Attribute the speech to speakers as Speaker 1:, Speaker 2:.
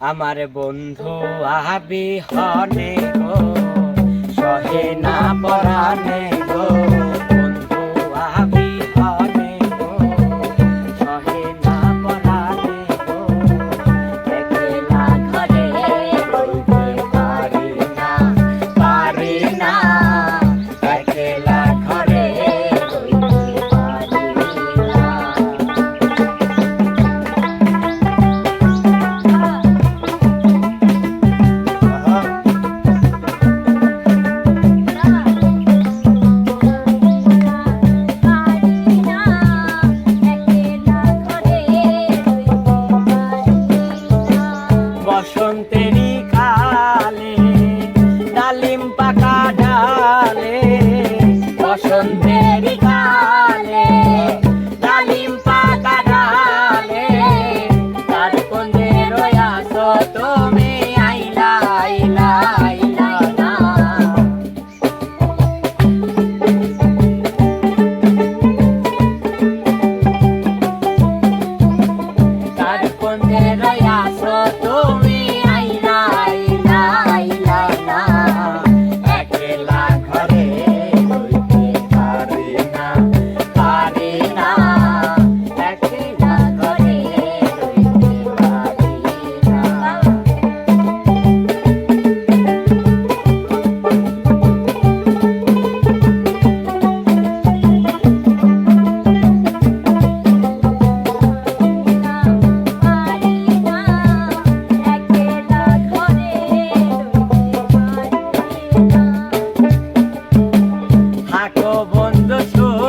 Speaker 1: আমার বন্ধু আহাবি হনে গো সহে না পরানে কালে, ডালিম পাকা ডালে, বসন্তেরই কালে, ডালিম পাকা ডালে, তার কোনে রয়াস তুমি আইলা আইলা আইলা না তার কোনে রয়াস corazón.